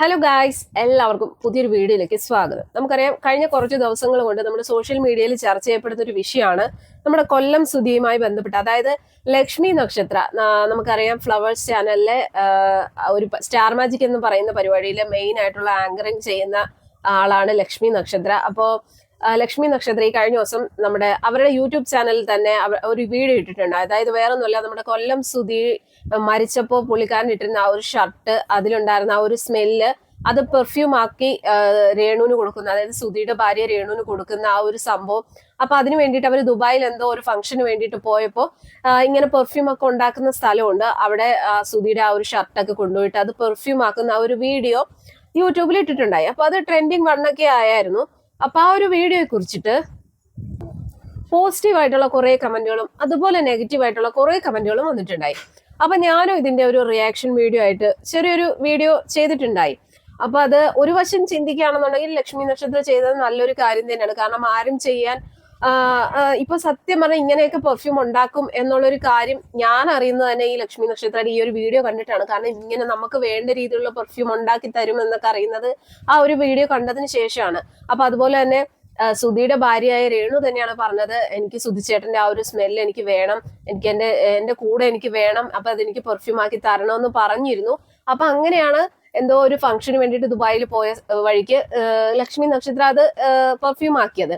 Hello guys എല്ലാവർക്കും പുതിയൊരു വീഡിയോയിലേക്ക് സ്വാഗതം. നമുക്കറിയാം കഴിഞ്ഞ കുറച്ച് ദിവസങ്ങൾ കൊണ്ട് നമ്മുടെ സോഷ്യൽ മീഡിയയിൽ ചർച്ച ചെയ്യപ്പെടുന്ന ഒരു വിഷയമാണ് നമ്മുടെ കൊല്ലം സുധിയുമായി ബന്ധപ്പെട്ട്. അതായത് ലക്ഷ്മി നക്ഷത്ര നമുക്കറിയാം ഫ്ലവേഴ്സ് ചാനലിലെ ഒരു സ്റ്റാർ മാജിക് എന്ന് പറയുന്ന പരിപാടിയിലെ മെയിൻ ആയിട്ടുള്ള ആങ്കറിങ് ചെയ്യുന്ന ആളാണ് ലക്ഷ്മി നക്ഷത്ര. അപ്പോൾ ലക്ഷ്മി നക്ഷത്ര ഈ കഴിഞ്ഞ ദിവസം നമ്മുടെ അവരുടെ യൂട്യൂബ് ചാനലിൽ തന്നെ ഒരു വീഡിയോ ഇട്ടിട്ടുണ്ട്. അതായത് വേറെ ഒന്നുമല്ല നമ്മുടെ കൊല്ലം സുധി മരിച്ചപ്പോൾ പുള്ളിക്കാരൻ ഇട്ടിരുന്ന ആ ഒരു ഷർട്ട് അതിലുണ്ടായിരുന്ന ആ ഒരു സ്മെല്ല് അത് പെർഫ്യൂം ആക്കി രേണുവിന് കൊടുക്കുന്ന. അതായത് സുധിയുടെ ഭാര്യ രേണുവിന് കൊടുക്കുന്ന ആ ഒരു സംഭവം. അപ്പൊ അതിന് വേണ്ടിയിട്ട് അവർ ദുബായിൽ എന്തോ ഒരു ഫംഗ്ഷന് വേണ്ടിയിട്ട് പോയപ്പോൾ ഇങ്ങനെ പെർഫ്യൂം ഒക്കെ ഉണ്ടാക്കുന്ന സ്ഥലമുണ്ട്. അവിടെ സുധിയുടെ ആ ഒരു ഷർട്ടൊക്കെ കൊണ്ടുപോയിട്ട് അത് പെർഫ്യൂം ആക്കുന്ന ആ ഒരു വീഡിയോ യൂട്യൂബിൽ ഇട്ടിട്ടുണ്ടായി. അപ്പൊ അത് ട്രെൻഡിങ് വണ്ണൊക്കെ ആയായിരുന്നു. അപ്പൊ ആ ഒരു വീഡിയോയെ കുറിച്ചിട്ട് പോസിറ്റീവായിട്ടുള്ള കുറേ കമന്റുകളും അതുപോലെ നെഗറ്റീവായിട്ടുള്ള കുറേ കമന്റുകളും വന്നിട്ടുണ്ടായി. അപ്പോൾ ഞാനും ഇതിന്റെ ഒരു റിയാക്ഷൻ വീഡിയോ ആയിട്ട് ചെറിയൊരു വീഡിയോ ചെയ്തിട്ടുണ്ടായി. അപ്പൊ അത് ഒരു വശം ചിന്തിക്കുകയാണെന്നുണ്ടെങ്കിൽ ലക്ഷ്മി നക്ഷത്രം ചെയ്തത് നല്ലൊരു കാര്യം തന്നെയാണ്. കാരണം ആരും ചെയ്യാൻ ഇപ്പൊ സത്യം പറഞ്ഞാൽ ഇങ്ങനെയൊക്കെ പെർഫ്യൂം ഉണ്ടാക്കും എന്നുള്ളൊരു കാര്യം ഞാൻ അറിയുന്നത് തന്നെ ഈ ലക്ഷ്മി നക്ഷത്രയുടെ ഈ ഒരു വീഡിയോ കണ്ടിട്ടാണ്. കാരണം ഇങ്ങനെ നമുക്ക് വേണ്ട രീതിയിലുള്ള പെർഫ്യൂം ഉണ്ടാക്കി തരും എന്നൊക്കെ അറിയുന്നത് ആ ഒരു വീഡിയോ കണ്ടതിന് ശേഷമാണ്. അപ്പൊ അതുപോലെ തന്നെ സുധിയുടെ ഭാര്യയായ രേണു തന്നെയാണ് പറഞ്ഞത് എനിക്ക് സുധിച്ചേട്ടന്റെ ആ ഒരു സ്മെല്ല് എനിക്ക് വേണം. എനിക്ക് എന്റെ എന്റെ കൂടെ എനിക്ക് വേണം. അപ്പൊ അതെനിക്ക് പെർഫ്യൂം ആക്കി തരണമെന്ന് പറഞ്ഞിരുന്നു. അപ്പൊ അങ്ങനെയാണ് എന്തോ ഒരു ഫംഗ്ഷന് വേണ്ടിയിട്ട് ദുബായിൽ പോയ വഴിക്ക് ലക്ഷ്മി നക്ഷത്ര അത് പെർഫ്യൂം ആക്കിയത്.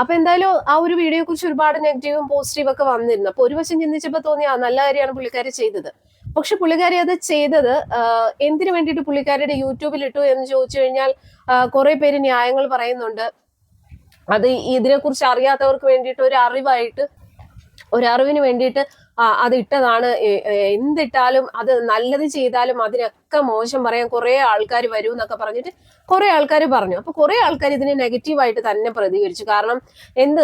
അപ്പൊ എന്തായാലും ആ ഒരു വീഡിയോയെ കുറിച്ച് ഒരുപാട് നെഗറ്റീവും പോസിറ്റീവും ഒക്കെ വന്നിരുന്നു. അപ്പൊ ഒരു വശം ചിന്തിച്ചപ്പോ തോന്നി ആ നല്ല കാര്യമാണ് പുള്ളിക്കാരി ചെയ്തത്. പക്ഷെ പുള്ളിക്കാരി അത് ചെയ്തത് എന്തിനു വേണ്ടിയിട്ട് പുള്ളിക്കാരിയുടെ യൂട്യൂബിൽ ഇട്ടു എന്ന് ചോദിച്ചു കഴിഞ്ഞാൽ കുറെ പേര് ന്യായങ്ങൾ പറയുന്നുണ്ട്. അത് ഇതിനെക്കുറിച്ച് അറിയാത്തവർക്ക് വേണ്ടിയിട്ട് ഒരു അറിവായിട്ട് ഒരു വേണ്ടിയിട്ട് അത് ഇട്ടതാണ്. എന്തിട്ടാലും അത് നല്ലത് ചെയ്താലും അതിനൊക്കെ മോശം പറയാൻ കുറെ ആൾക്കാർ വരും എന്നൊക്കെ പറഞ്ഞിട്ട് കുറെ ആൾക്കാർ പറഞ്ഞു. അപ്പൊ കുറെ ആൾക്കാർ ഇതിനെ നെഗറ്റീവായിട്ട് തന്നെ പ്രതികരിച്ചു. കാരണം എന്ത്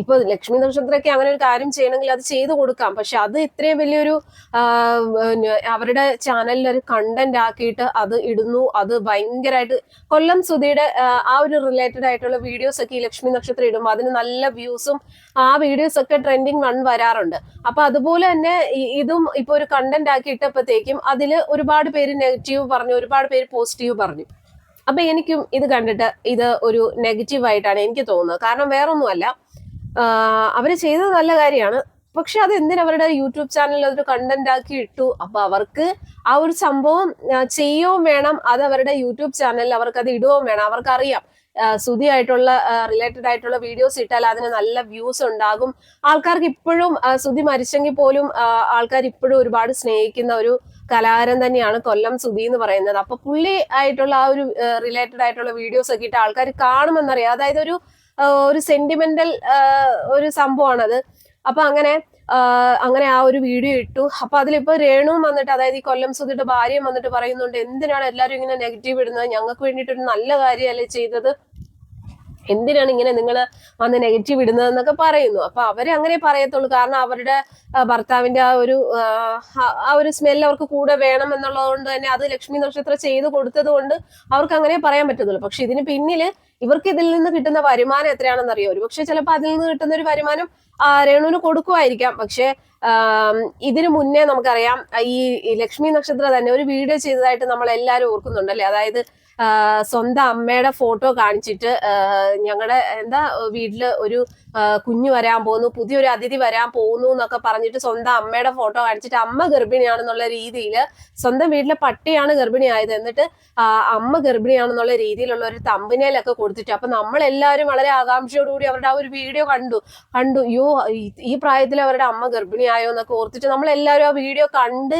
ഇപ്പൊ ലക്ഷ്മി നക്ഷത്രമൊക്കെ അങ്ങനെ ഒരു കാര്യം ചെയ്യണമെങ്കിൽ അത് ചെയ്തു കൊടുക്കാം. പക്ഷെ അത് ഇത്രയും വലിയൊരു അവരുടെ ചാനലിൽ ഒരു കണ്ടന്റ് ആക്കിയിട്ട് അത് ഇടുന്നു. അത് ഭയങ്കരമായിട്ട് കൊല്ലം സുധിയുടെ ആ ഒരു റിലേറ്റഡ് ആയിട്ടുള്ള വീഡിയോസ് ഒക്കെ ഈ ലക്ഷ്മി നക്ഷത്രം ഇടുമ്പോൾ അതിന് നല്ല വ്യൂസും ആ വീഡിയോസ് ഒക്കെ ട്രെൻഡിങ് വൺ വരാറുണ്ട്. അപ്പൊ അതുപോലെ തന്നെ ഇ- ഇതും ഇപ്പൊ ഒരു കണ്ടന്റ് ആക്കി ഇട്ടപ്പോഴത്തേക്കും അതിൽ ഒരുപാട് പേര് നെഗറ്റീവ് പറഞ്ഞു ഒരുപാട് പേര് പോസിറ്റീവ് പറഞ്ഞു. അപ്പൊ എനിക്കും ഇത് കണ്ടിട്ട് ഇത് ഒരു നെഗറ്റീവ് ആയിട്ടാണ് എനിക്ക് തോന്നുന്നത്. കാരണം വേറൊന്നുമല്ല. അവർ ചെയ്തത് നല്ല കാര്യമാണ്. പക്ഷെ അത് എന്തിനു അവരുടെ യൂട്യൂബ് ചാനലിൽ അതൊരു കണ്ടന്റ് ആക്കി ഇട്ടു? അപ്പൊ അവർക്ക് ആ ഒരു സംഭവം ചെയ്യുകയും വേണം. അത് അവരുടെ യൂട്യൂബ് ചാനലിൽ അവർക്ക് അത് ഇടുകയും വേണം. അവർക്കറിയാം. സുധി ആയിട്ടുള്ള റിലേറ്റഡ് ആയിട്ടുള്ള വീഡിയോസ് ഇട്ടാൽ അതിന് നല്ല വ്യൂസ് ഉണ്ടാകും. ആൾക്കാർക്ക് ഇപ്പോഴും സുതി മരിച്ചെങ്കിൽ പോലും ആൾക്കാർ ഇപ്പോഴും ഒരുപാട് സ്നേഹിക്കുന്ന ഒരു കലാകാരൻ തന്നെയാണ് കൊല്ലം സുധി എന്ന് പറയുന്നത്. അപ്പൊ പുള്ളി ആയിട്ടുള്ള ആ ഒരു റിലേറ്റഡ് ആയിട്ടുള്ള വീഡിയോസ് ഒക്കെ ഇട്ട് ആൾക്കാർ കാണുമെന്നറിയാം. അതായത് ഒരു ഒരു സെന്റിമെന്റൽ ഒരു സംഭവമാണത്. അപ്പൊ അങ്ങനെ അങ്ങനെ ആ ഒരു വീഡിയോ ഇട്ടു. അപ്പൊ അതിലിപ്പോ രേണുവും വന്നിട്ട് അതായത് ഈ കൊല്ലം സുധിയുടെ ഭാര്യയും വന്നിട്ട് പറയുന്നുണ്ട് എന്തിനാണ് എല്ലാവരും ഇങ്ങനെ നെഗറ്റീവ് ഇടുന്നത്? ഞങ്ങൾക്ക് വേണ്ടിയിട്ട് ഒരു നല്ല കാര്യമല്ലേ ചെയ്തത്? എന്തിനാണ് ഇങ്ങനെ നിങ്ങൾ വന്ന് നെഗറ്റീവ് ഇടുന്നത് എന്നൊക്കെ പറയുന്നു. അപ്പൊ അവരെ അങ്ങനെ പറയത്തുള്ളൂ. കാരണം അവരുടെ ഭർത്താവിന്റെ ആ ഒരു ആ, ഒരു സ്മെല്ല് അവർക്ക് കൂടെ വേണം എന്നുള്ളത് കൊണ്ട് തന്നെ അത് ലക്ഷ്മി നക്ഷത്രം ചെയ്തു കൊടുത്തത് കൊണ്ട് അവർക്ക് അങ്ങനെ പറയാൻ പറ്റത്തുള്ളൂ. പക്ഷെ ഇതിന് പിന്നിൽ ഇവർക്ക് ഇതിൽ നിന്ന് കിട്ടുന്ന വരുമാനം എത്രയാണെന്ന് അറിയാം ഒരു പക്ഷെ ചിലപ്പോൾ അതിൽ നിന്ന് കിട്ടുന്ന ഒരു വരുമാനം രേണുവിന് കൊടുക്കുമായിരിക്കാം. പക്ഷെ ഇതിനു മുന്നേ നമുക്കറിയാം ഈ ലക്ഷ്മി നക്ഷത്രം തന്നെ ഒരു വീഡിയോ ചെയ്തതായിട്ട് നമ്മൾ എല്ലാവരും ഓർക്കുന്നുണ്ടല്ലേ? അതായത് സ്വന്തം അമ്മയുടെ ഫോട്ടോ കാണിച്ചിട്ട് ഞങ്ങളുടെ എന്താ വീട്ടിൽ ഒരു കുഞ്ഞു വരാൻ പോകുന്നു പുതിയൊരു അതിഥി വരാൻ പോകുന്നു എന്നൊക്കെ പറഞ്ഞിട്ട് സ്വന്തം അമ്മയുടെ ഫോട്ടോ കാണിച്ചിട്ട് അമ്മ ഗർഭിണിയാണെന്നുള്ള രീതിയിൽ സ്വന്തം വീട്ടിലെ പട്ടിയാണ് ഗർഭിണിയായത് എന്നിട്ട് അമ്മ ഗർഭിണിയാണെന്നുള്ള രീതിയിലുള്ള ഒരു തമ്പിനേലൊക്കെ കൊടുത്തിട്ട് അപ്പൊ നമ്മളെല്ലാവരും വളരെ ആകാംക്ഷയോടുകൂടി അവരുടെ ആ ഒരു വീഡിയോ കണ്ടു. കണ്ടു. ഈ- ഈ പ്രായത്തിൽ അവരുടെ അമ്മ ഗർഭിണിയായോ എന്നൊക്കെ ഓർത്തിട്ട് നമ്മളെല്ലാവരും ആ വീഡിയോ കണ്ട്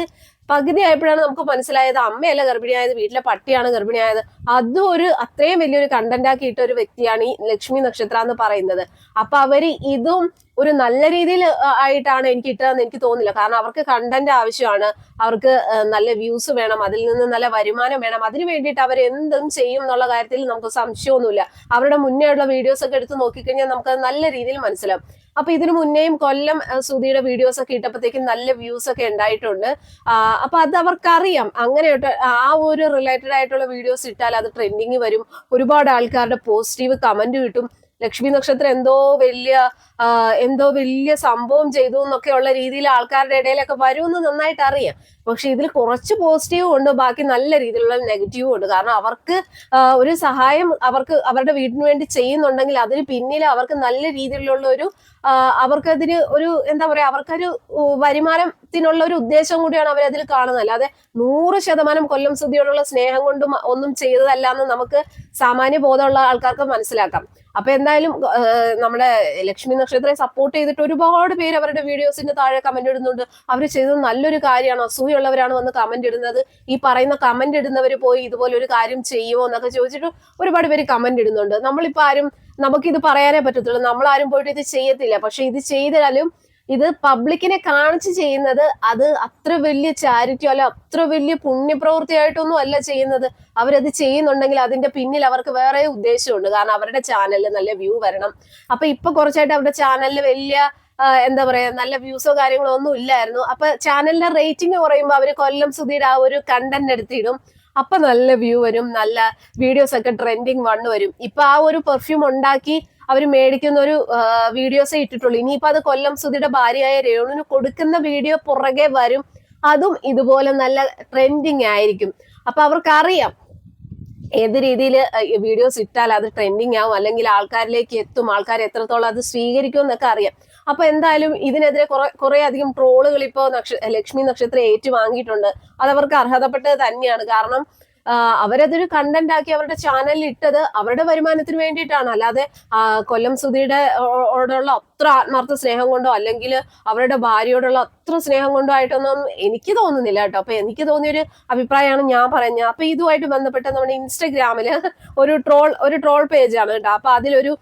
പകുതി ആയപ്പോഴാണ് നമുക്ക് മനസ്സിലായത് അമ്മയല്ല ഗർഭിണിയായത് വീട്ടിലെ പട്ടിയാണ് ഗർഭിണിയായത്. അതും ഒരു അത്രയും വലിയൊരു കണ്ടന്റ് ആക്കിയിട്ട ഒരു വ്യക്തിയാണ് ഈ ലക്ഷ്മി നക്ഷത്ര എന്ന് പറയുന്നത്. അപ്പൊ അവർ ഇതും ഒരു നല്ല രീതിയിൽ ആയിട്ടാണ് എനിക്ക് ഇട്ടതെന്ന് എനിക്ക് തോന്നുന്നില്ല. കാരണം അവർക്ക് കണ്ടന്റ് ആവശ്യമാണ്. അവർക്ക് നല്ല വ്യൂസ് വേണം. അതിൽ നിന്ന് നല്ല വരുമാനം വേണം. അതിന് വേണ്ടിയിട്ട് അവർ എന്തും ചെയ്യും എന്നുള്ള കാര്യത്തിൽ നമുക്ക് സംശയമൊന്നുമില്ല. അവരുടെ മുന്നേ ഉള്ള വീഡിയോസ് ഒക്കെ എടുത്ത് നോക്കിക്കഴിഞ്ഞാൽ നമുക്ക് നല്ല രീതിയിൽ മനസ്സിലാവും. അപ്പൊ ഇതിനു മുന്നേയും കൊല്ലം സുധിയുടെ വീഡിയോസ് ഒക്കെ ഇട്ടപ്പോഴത്തേക്കും നല്ല വ്യൂസ് ഒക്കെ ഉണ്ടായിട്ടുണ്ട്. അപ്പൊ അത് അവർക്കറിയാം. അങ്ങനെ ആ ഒരു റിലേറ്റഡ് ആയിട്ടുള്ള വീഡിയോസ് ഇട്ടാൽ അത് ട്രെൻഡിങ് വരും. ഒരുപാട് ആൾക്കാരുടെ പോസിറ്റീവ് കമന്റ് കിട്ടും. ലക്ഷ്മി നക്ഷത്രം എന്തോ വലിയ എന്തോ വലിയ സംഭവം ചെയ്തു എന്നൊക്കെയുള്ള രീതിയിൽ ആൾക്കാരുടെ ഇടയിലൊക്കെ വരുമെന്ന് നന്നായിട്ട് അറിയാം. പക്ഷെ ഇതിൽ കുറച്ച് പോസിറ്റീവും ഉണ്ട് ബാക്കി നല്ല രീതിയിലുള്ള നെഗറ്റീവും ഉണ്ട്. കാരണം അവർക്ക് ഒരു സഹായം അവർക്ക് അവരുടെ വീടിന് വേണ്ടി ചെയ്യുന്നുണ്ടെങ്കിൽ അതിന് പിന്നിൽ അവർക്ക് നല്ല രീതിയിലുള്ള ഒരു അവർക്കതിന് ഒരു എന്താ പറയാ അവർക്കൊരു വരുമാനത്തിനുള്ള ഒരു ഉദ്ദേശം കൂടിയാണ് അവർ അതിൽ കാണുന്നത്. അല്ലാതെ നൂറ് ശതമാനം കൊല്ലം സ്ഥിതിയോടുള്ള സ്നേഹം കൊണ്ടും ഒന്നും ചെയ്തതല്ല എന്ന് നമുക്ക് സാമാന്യ ബോധമുള്ള ആൾക്കാർക്ക് മനസ്സിലാക്കാം. അപ്പൊ എന്തായാലും നമ്മുടെ ലക്ഷ്മി നക്ഷത്രത്തെ സപ്പോർട്ട് ചെയ്തിട്ട് ഒരുപാട് പേര് അവരുടെ വീഡിയോസിന്റെ താഴെ കമന്റ് ഇടുന്നുണ്ട്. അവർ ചെയ്തത് നല്ലൊരു കാര്യമാണ്. അസൂയുള്ളവരാണ് വന്ന് കമന്റ് ഇടുന്നത്. ഈ പറയുന്ന കമന്റ് ഇടുന്നവർ പോയി ഇതുപോലെ ഒരു കാര്യം ചെയ്യുമോ എന്നൊക്കെ ചോദിച്ചിട്ട് ഒരുപാട് പേര് കമന്റ് ഇടുന്നുണ്ട്. നമ്മളിപ്പോ ആരും നമുക്ക് ഇത് പറയാനേ പറ്റത്തുള്ളൂ. നമ്മൾ ആരും പോയിട്ട് ഇത് ചെയ്യത്തില്ല. പക്ഷെ ഇത് ചെയ്താലും ഇത് പബ്ലിക്കിനെ കാണിച്ച് ചെയ്യുന്നത് അത് അത്ര വലിയ ചാരിറ്റി അല്ല അത്ര വലിയ പുണ്യപ്രവൃത്തിയായിട്ടൊന്നും അല്ല ചെയ്യുന്നത്. അവരത് ചെയ്യുന്നുണ്ടെങ്കിൽ അതിന്റെ പിന്നിൽ അവർക്ക് വേറെ ഉദ്ദേശമുണ്ട്. കാരണം അവരുടെ ചാനലിൽ നല്ല വ്യൂ വരണം. അപ്പൊ ഇപ്പൊ കുറച്ചായിട്ട് അവരുടെ ചാനലിൽ വലിയ എന്താ പറയാ നല്ല വ്യൂസോ കാര്യങ്ങളോ ഒന്നും ഇല്ലായിരുന്നു. അപ്പൊ ചാനലിന്റെ റേറ്റിംഗ് കുറയുമ്പോൾ അവർ കൊല്ലം സുധീർ ആ ഒരു കണ്ടന്റ് എടുത്തിടും. അപ്പൊ നല്ല വ്യൂ വരും നല്ല വീഡിയോസ് ഒക്കെ ട്രെൻഡിങ് വണ്ണ് വരും. ഇപ്പൊ ആ ഒരു പെർഫ്യൂം ഉണ്ടാക്കി അവർ മേടിക്കുന്ന ഒരു വീഡിയോസേ ഇട്ടിട്ടുള്ളൂ. ഇനിയിപ്പോ അത് കൊല്ലം സുധിയുടെ ഭാര്യയായ രേണുവിന് കൊടുക്കുന്ന വീഡിയോ പുറകെ വരും. അതും ഇതുപോലെ നല്ല ട്രെൻഡിങ് ആയിരിക്കും. അപ്പൊ അവർക്ക് അറിയാം ഏത് രീതിയിൽ വീഡിയോസ് ഇട്ടാൽ അത് ട്രെൻഡിങ് ആവും അല്ലെങ്കിൽ ആൾക്കാരിലേക്ക് എത്തും ആൾക്കാർ എത്രത്തോളം അത് സ്വീകരിക്കും എന്നൊക്കെ അറിയാം. അപ്പൊ എന്തായാലും ഇതിനെതിരെ കുറെ അധികം ട്രോളുകൾ ഇപ്പോ നക്ഷ ലക്ഷ്മി നക്ഷത്രം ഏറ്റുവാങ്ങിയിട്ടുണ്ട്. അത് അവർക്ക് അർഹതപ്പെട്ടത് തന്നെയാണ്. കാരണം അവരതൊരു കണ്ടന്റ് ആക്കി അവരുടെ ചാനലിൽ ഇട്ടത് അവരുടെ വരുമാനത്തിന് വേണ്ടിയിട്ടാണ്. അല്ലാതെ കൊല്ലം സുധിയുടെ ഓടുള്ള അത്ര ആത്മാർത്ഥ സ്നേഹം കൊണ്ടോ അല്ലെങ്കിൽ അവരുടെ ഭാര്യയോടുള്ള അത്ര സ്നേഹം കൊണ്ടോ ആയിട്ടൊന്നും എനിക്ക് തോന്നുന്നില്ല കേട്ടോ. അപ്പൊ എനിക്ക് തോന്നിയൊരു അഭിപ്രായമാണ് ഞാൻ പറയുന്നത്. അപ്പൊ ഇതുമായിട്ട് ബന്ധപ്പെട്ട് നമ്മുടെ ഇൻസ്റ്റഗ്രാമിൽ ഒരു ട്രോൾ ഒരു ട്രോൾ പേജാണ് കേട്ടോ. അപ്പൊ അതിലൊരു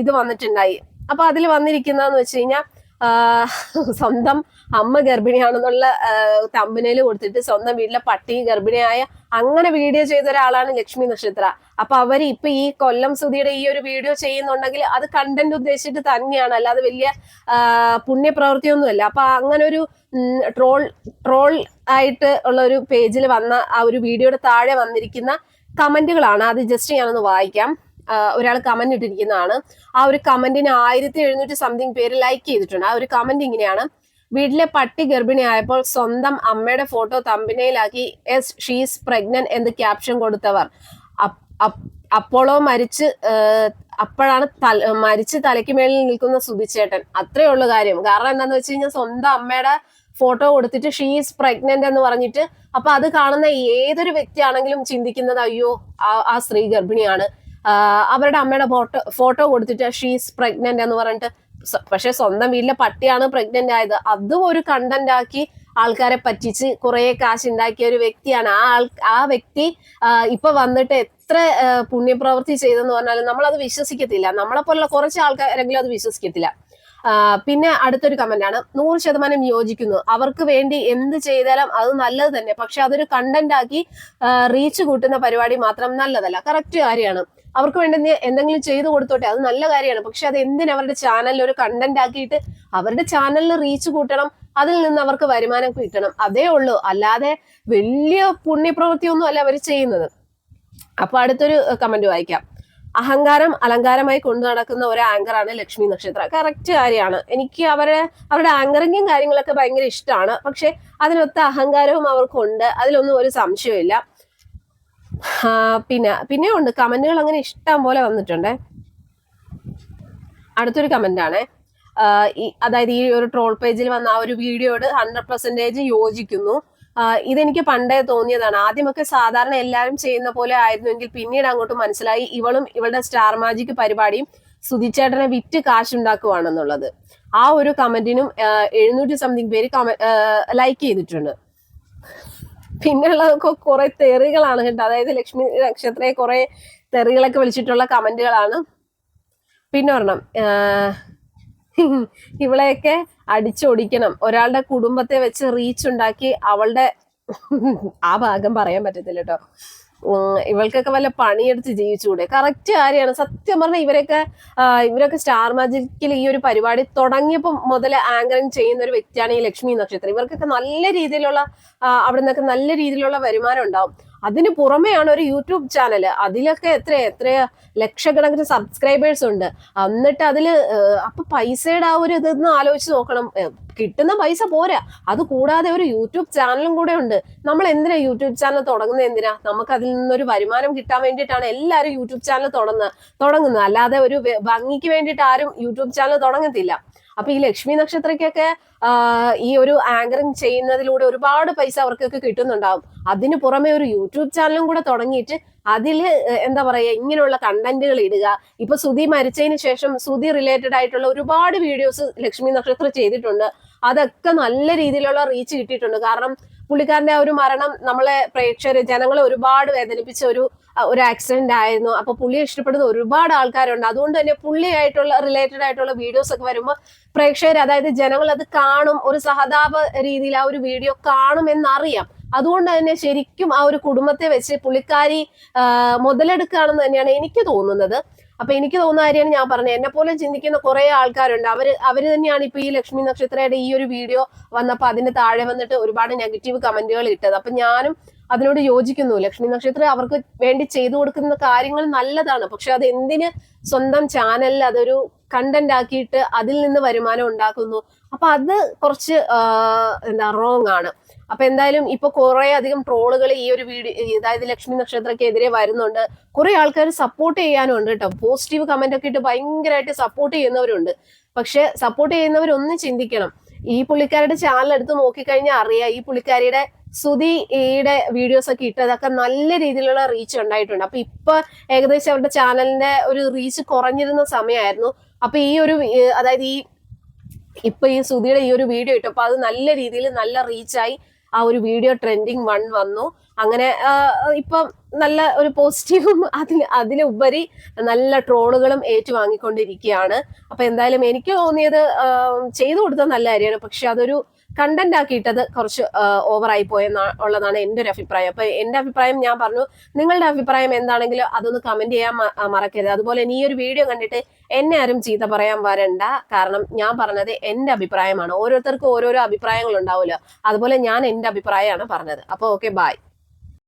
ഇത് വന്നിട്ടുണ്ടായി. അപ്പൊ അതിൽ വന്നിരിക്കുന്നതെന്ന് വെച്ച് കഴിഞ്ഞാൽ സ്വന്തം അമ്മ ഗർഭിണിയാണെന്നുള്ള തമ്പനയിൽ കൊടുത്തിട്ട് സ്വന്തം വീട്ടിലെ പട്ടി ഗർഭിണിയായ അങ്ങനെ വീഡിയോ ചെയ്ത ഒരാളാണ് ലക്ഷ്മി നക്ഷത്ര. അപ്പൊ അവർ ഇപ്പൊ ഈ കൊല്ലം സുധിയുടെ ഈ ഒരു വീഡിയോ ചെയ്യുന്നുണ്ടെങ്കിൽ അത് കണ്ടന്റ് ഉദ്ദേശിച്ചിട്ട് തന്നെയാണ്. അല്ലാതെ വലിയ പുണ്യപ്രവൃത്തിയൊന്നുമല്ല അപ്പൊ അങ്ങനെ ഒരു ട്രോൾ ട്രോൾ ആയിട്ട് ഉള്ള ഒരു പേജിൽ വന്ന ആ ഒരു വീഡിയോയുടെ താഴെ വന്നിരിക്കുന്ന കമന്റുകളാണ്. അത് ജസ്റ്റ് ഞാനൊന്ന് വായിക്കാം. ഒരാൾ കമന്റ് ഇട്ടിരിക്കുന്നതാണ്. ആ ഒരു കമന്റിന് ആയിരത്തി എഴുന്നൂറ്റി സംതിങ് പേര് ലൈക്ക് ചെയ്തിട്ടുണ്ട്. ആ ഒരു കമന്റ് ഇങ്ങനെയാണ്. വീട്ടിലെ പട്ടി ഗർഭിണിയായപ്പോൾ സ്വന്തം അമ്മയുടെ ഫോട്ടോ തമ്പിനയിലാക്കി എസ് ഷീസ് പ്രഗ്നന്റ് എന്ന് ക്യാപ്ഷൻ കൊടുത്തവർ. അപ്- അപ്- അപ്പോളോ മരിച്ച് അപ്പോഴാണ് തല മരിച്ച് തലയ്ക്ക് മേളിൽ നിൽക്കുന്ന സുധിച്ചേട്ടൻ. അത്രേ ഉള്ളു കാര്യം. കാരണം എന്താണെന്ന് വെച്ച് കഴിഞ്ഞാൽ സ്വന്തം അമ്മയുടെ ഫോട്ടോ കൊടുത്തിട്ട് ഷീസ് പ്രഗ്നന്റ് എന്ന് പറഞ്ഞിട്ട് അപ്പൊ അത് കാണുന്ന ഏതൊരു വ്യക്തിയാണെങ്കിലും ചിന്തിക്കുന്നത് അയ്യോ ആ- സ്ത്രീ ഗർഭിണിയാണ്. അവരുടെ അമ്മയുടെ ഫോട്ടോ ഫോട്ടോ കൊടുത്തിട്ട് ഷീസ് പ്രഗ്നന്റ് എന്ന് പറഞ്ഞിട്ട് പക്ഷെ സ്വന്തം വീട്ടിലെ പട്ടിയാണ് പ്രഗ്നന്റ് ആയത്. അതും ഒരു കണ്ടന്റ് ആക്കി ആൾക്കാരെ പറ്റിച്ച് കുറെ കാശ് ഉണ്ടാക്കിയ ഒരു വ്യക്തിയാണ്. ആ ആൾ ആ വ്യക്തി ഇപ്പൊ വന്നിട്ട് എത്ര പുണ്യപ്രവൃത്തി ചെയ്തെന്ന് പറഞ്ഞാലും നമ്മളത് വിശ്വസിക്കത്തില്ല. നമ്മളെ പോലുള്ള കുറച്ച് ആൾക്കാരെങ്കിലും അത് വിശ്വസിക്കത്തില്ല. പിന്നെ അടുത്തൊരു കമന്റ് ആണ്. നൂറ് ശതമാനം യോജിക്കുന്നു. അവർക്ക് വേണ്ടി എന്ത് ചെയ്താലും അത് നല്ലത് തന്നെ. പക്ഷെ അതൊരു കണ്ടന്റ് ആക്കി റീച്ച് കൂട്ടുന്ന പരിപാടി മാത്രം നല്ലതല്ല. കറക്റ്റ് കാര്യമാണ് അവർക്ക് വേണ്ടി എന്തെങ്കിലും ചെയ്തു കൊടുത്തോട്ടെ അത് നല്ല കാര്യമാണ്. പക്ഷെ അത് എന്തിനു അവരുടെ ചാനലിൽ ഒരു കണ്ടന്റ് ആക്കിയിട്ട് അവരുടെ ചാനലിൽ റീച്ച് കൂട്ടണം അതിൽ നിന്ന് അവർക്ക് വരുമാനം കിട്ടണം. അതേ ഉള്ളൂ. അല്ലാതെ വലിയ പുണ്യപ്രവൃത്തി ഒന്നും അല്ല അവർ ചെയ്യുന്നത്. അപ്പൊ അടുത്തൊരു കമന്റ് വായിക്കാം. അഹങ്കാരം അലങ്കാരമായി കൊണ്ടു നടക്കുന്ന ഒരു ആങ്കറാണ് ലക്ഷ്മി നക്ഷത്ര. കറക്റ്റ് കാര്യമാണ്. എനിക്ക് അവരെ അവരുടെ ആങ്കറിങ്ങും കാര്യങ്ങളൊക്കെ ഭയങ്കര ഇഷ്ടമാണ്. പക്ഷെ അതിനൊത്ത അഹങ്കാരവും അവർക്കുണ്ട്. അതിലൊന്നും ഒരു സംശയമില്ല പിന്നെ പിന്നെ ഉണ്ട്. കമന്റുകൾ അങ്ങനെ ഇഷ്ടം പോലെ വന്നിട്ടുണ്ട്. അടുത്തൊരു കമന്റ് ആണ് അതായത് ഈ ഒരു ട്രോൾ പേജിൽ വന്ന ആ ഒരു വീഡിയോയോട് ഹൺഡ്രഡ് പെർസെന്റേജ് യോജിക്കുന്നു. ഇതെനിക്ക് പണ്ടേ തോന്നിയതാണ്. ആദ്യമൊക്കെ സാധാരണ എല്ലാവരും ചെയ്യുന്ന പോലെ ആയിരുന്നുവെങ്കിൽ പിന്നീട് അങ്ങോട്ട് മനസ്സിലായി ഇവളും ഇവളുടെ സ്റ്റാർ മാജിക് പരിപാടിയും സുധിച്ചേട്ടനെ വിറ്റ് കാശുണ്ടാക്കുവാണെന്നുള്ളത്. ആ ഒരു കമന്റിനും എഴുന്നൂറ്റി സംതിങ് പേര് ലൈക്ക് ചെയ്തിട്ടുണ്ട്. പിന്നെയുള്ളതൊക്കെ കുറെ തെറികളാണ് കേട്ടോ. അതായത് ലക്ഷ്മി നക്ഷത്രയെ കുറെ തെറികളൊക്കെ വിളിച്ചിട്ടുള്ള കമന്റുകളാണ്. പിന്നെ ഒരെണ്ണം ഇവളെയൊക്കെ അടിച്ചൊടിക്കണം. ഒരാളുടെ കുടുംബത്തെ വെച്ച് റീച്ച് ഉണ്ടാക്കി അവളുടെ ആ ഭാഗം പറയാൻ പറ്റത്തില്ല കേട്ടോ. ഇവൾക്കൊക്കെ വല്ല പണിയെടുത്ത് ജീവിച്ചുകൂടെ? കറക്റ്റ് കാര്യമാണ്. സത്യം പറഞ്ഞാൽ ഇവരൊക്കെ ഇവരൊക്കെ സ്റ്റാർ മാജിക്കിൽ ഈ ഒരു പരിപാടി തുടങ്ങിയപ്പോൾ മുതൽ ആങ്കറിങ് ചെയ്യുന്ന ഒരു വ്യക്തിയാണ് ഈ ലക്ഷ്മി നക്ഷത്രം. ഇവർക്കൊക്കെ നല്ല രീതിയിലുള്ള അവിടെ നിന്നൊക്കെ നല്ല രീതിയിലുള്ള വരുമാനം ഉണ്ടാവും. അതിന് പുറമെയാണ് ഒരു യൂട്യൂബ് ചാനൽ അതിലൊക്കെ എത്ര എത്ര ലക്ഷക്കണക്കിന് സബ്സ്ക്രൈബേഴ്സ് ഉണ്ട്. എന്നിട്ട് അതിൽ അപ്പൊ പൈസയുടെ ആ ഒരു ഇതെന്ന് ആലോചിച്ച് നോക്കണം. കിട്ടുന്ന പൈസ പോരാ. അത് കൂടാതെ ഒരു യൂട്യൂബ് ചാനലും കൂടെ ഉണ്ട്. നമ്മൾ എന്തിനാ യൂട്യൂബ് ചാനൽ തുടങ്ങുന്നത് എന്തിനാ? നമുക്ക് അതിൽ നിന്നൊരു വരുമാനം കിട്ടാൻ വേണ്ടിയിട്ടാണ് എല്ലാവരും യൂട്യൂബ് ചാനൽ തുടങ്ങുന്നത്. തുടങ്ങുന്നത്. അല്ലാതെ ഒരു ഭംഗിക്ക് വേണ്ടിയിട്ട് ആരും യൂട്യൂബ് ചാനൽ തുടങ്ങത്തില്ല. അപ്പൊ ഈ ലക്ഷ്മി നക്ഷത്രയ്ക്കൊക്കെ ഈ ഒരു ആങ്കറിങ് ചെയ്യുന്നതിലൂടെ ഒരുപാട് പൈസ അവർക്കൊക്കെ കിട്ടുന്നുണ്ടാവും. അതിന് പുറമെ ഒരു യൂട്യൂബ് ചാനലും കൂടെ തുടങ്ങിയിട്ട് അതിൽ എന്താ പറയാ ഇങ്ങനെയുള്ള കണ്ടന്റുകൾ ഇടുക. ഇപ്പൊ സുധി മരിച്ചതിന് ശേഷം സുധി റിലേറ്റഡ് ആയിട്ടുള്ള ഒരുപാട് വീഡിയോസ് ലക്ഷ്മി നക്ഷത്രം ചെയ്തിട്ടുണ്ട്. അതൊക്കെ നല്ല രീതിയിലുള്ള റീച്ച് കിട്ടിയിട്ടുണ്ട്. കാരണം പുള്ളിക്കാരന്റെ ആ ഒരു മരണം നമ്മളെ പ്രേക്ഷകർ ജനങ്ങളെ ഒരുപാട് വേദനിപ്പിച്ച ഒരു ഒരു ആക്സിഡന്റ് ആയിരുന്നു. അപ്പൊ പുള്ളിയെ ഇഷ്ടപ്പെടുന്ന ഒരുപാട് ആൾക്കാരുണ്ട്. അതുകൊണ്ട് തന്നെ പുള്ളിയായിട്ടുള്ള റിലേറ്റഡ് ആയിട്ടുള്ള വീഡിയോസ് ഒക്കെ വരുമ്പോൾ പ്രേക്ഷകർ അതായത് ജനങ്ങൾ അത് കാണും. ഒരു സഹതാപ രീതിയിൽ ആ ഒരു വീഡിയോ കാണും എന്നറിയാം. അതുകൊണ്ട് തന്നെ ശരിക്കും ആ ഒരു കുടുംബത്തെ വെച്ച് പുള്ളിക്കാരി മുതലെടുക്കുകയാണെന്ന് തന്നെയാണ് എനിക്ക് തോന്നുന്നത്. അപ്പൊ എനിക്ക് തോന്നുന്ന കാര്യമാണ് ഞാൻ പറഞ്ഞത്. എന്നെ പോലെ ചിന്തിക്കുന്ന കുറെ ആൾക്കാരുണ്ട്. അവർ അവർ തന്നെയാണ് ഇപ്പൊ ഈ ലക്ഷ്മി നക്ഷത്രയുടെ ഈ ഒരു വീഡിയോ വന്നപ്പോ അതിന്റെ താഴെ വന്നിട്ട് ഒരുപാട് നെഗറ്റീവ് കമന്റുകൾ ഇട്ടത്. അപ്പൊ ഞാനും അതിനോട് യോജിക്കുന്നു. ലക്ഷ്മി നക്ഷത്രം അവർക്ക് വേണ്ടി ചെയ്തു കൊടുക്കുന്ന കാര്യങ്ങൾ നല്ലതാണ്. പക്ഷെ അത് എന്തിന് സ്വന്തം ചാനലിൽ അതൊരു കണ്ടന്റ് ആക്കിയിട്ട് അതിൽ നിന്ന് വരുമാനം ഉണ്ടാക്കുന്നു? അപ്പൊ അത് കുറച്ച് എന്താ റോങ് ആണ്. അപ്പൊ എന്തായാലും ഇപ്പൊ കുറെ അധികം ട്രോളുകൾ ഈ ഒരു വീഡിയോ അതായത് ലക്ഷ്മി നക്ഷത്രക്കെതിരെ വരുന്നുണ്ട്. കുറെ ആൾക്കാർ സപ്പോർട്ട് ചെയ്യാനുണ്ട് കേട്ടോ. പോസിറ്റീവ് കമന്റ് ഒക്കെ ഇട്ട് ഭയങ്കരമായിട്ട് സപ്പോർട്ട് ചെയ്യുന്നവരുണ്ട്. പക്ഷെ സപ്പോർട്ട് ചെയ്യുന്നവരൊന്നും ചിന്തിക്കണം. ഈ പുള്ളിക്കാരുടെ ചാനൽ എടുത്ത് നോക്കിക്കഴിഞ്ഞാൽ അറിയാം. ഈ പുള്ളിക്കാരിയുടെ സുധിയുടെ വീഡിയോസ് ഒക്കെ ഇട്ടതൊക്കെ നല്ല രീതിയിലുള്ള റീച്ച് ഉണ്ടായിട്ടുണ്ട്. അപ്പൊ ഇപ്പൊ ഏകദേശം അവരുടെ ചാനലിന്റെ ഒരു റീച്ച് കുറഞ്ഞിരുന്ന സമയമായിരുന്നു അപ്പൊ ഈ ഒരു അതായത് ഈ ഇപ്പൊ ഈ സുധിയുടെ ഈ ഒരു വീഡിയോ ഇട്ടപ്പോ അത് നല്ല രീതിയിൽ നല്ല റീച്ചായി ആ ഒരു വീഡിയോ ട്രെൻഡിങ് വൺ വന്നു. അങ്ങനെ ഇപ്പം നല്ല ഒരു പോസിറ്റീവും അതിന് അതിലുപരി നല്ല ട്രോളുകളും ഏറ്റുവാങ്ങിക്കൊണ്ടിരിക്കുകയാണ്. അപ്പൊ എന്തായാലും എനിക്ക് തോന്നിയത് ചെയ്തു കൊടുത്ത നല്ല കാര്യമാണ്. പക്ഷെ അതൊരു കണ്ടന്റ് ആക്കിയിട്ടത് കുറച്ച് ഓവറായി പോയെന്ന ഉള്ളതാണ് എന്റെ ഒരു അഭിപ്രായം. അപ്പൊ എന്റെ അഭിപ്രായം ഞാൻ പറഞ്ഞു നിങ്ങളുടെ അഭിപ്രായം എന്താണെങ്കിലും അതൊന്ന് കമന്റ് ചെയ്യാൻ മറക്കരുത്. അതുപോലെ ഈ ഒരു വീഡിയോ കണ്ടിട്ട് എന്നെ ആരും ചീത്ത പറയാൻ വരണ്ട. കാരണം ഞാൻ പറഞ്ഞത് എന്റെ അഭിപ്രായമാണ്. ഓരോരുത്തർക്കും ഓരോരോ അഭിപ്രായങ്ങൾ ഉണ്ടാവുമല്ലോ. അതുപോലെ ഞാൻ എന്റെ അഭിപ്രായമാണ് പറഞ്ഞത്. അപ്പോൾ ഓക്കെ ബായ്